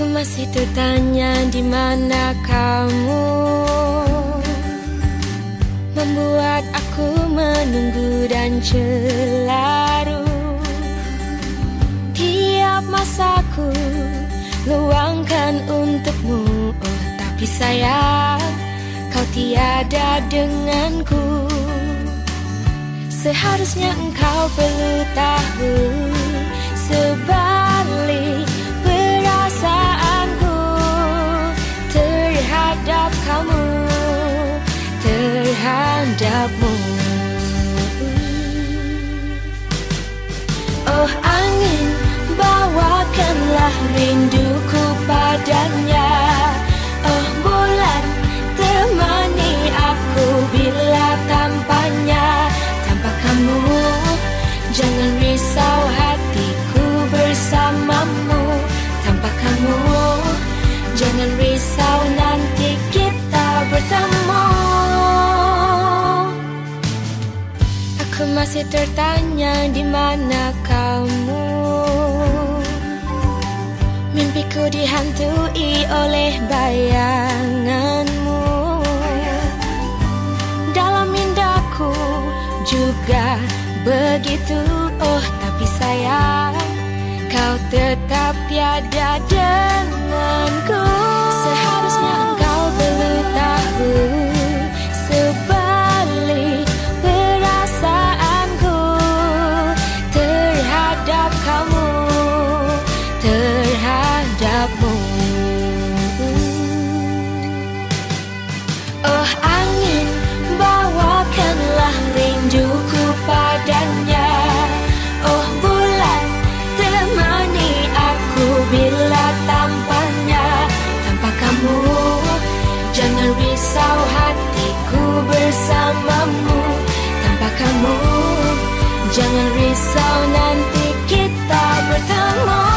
Aku masih tertanya di mana kamu. Membuat aku menunggu dan celaru. Tiap masaku luangkan untukmu. Oh tapi sayang kau tiada denganku. Seharusnya engkau perlu tahu Oh angin Bawakanlah rinduku padanya. Oh bulan Temani aku bila tanpanya Tanpa kamu Jangan risau hatiku bersamamu. Tanpa kamu Jangan risau masih tertanya di mana kamu. Mimpiku dihantui oleh bayanganmu. Dalam indahku juga begitu Oh tapi sayang Kau tetap tiada denganku Terhadapmu. Oh angin bawakanlah rinduku padanya. Oh bulan temani aku bila tanpanya Tanpa kamu jangan risau hatiku bersamamu. Tanpa kamu jangan risau nanti kita bertemu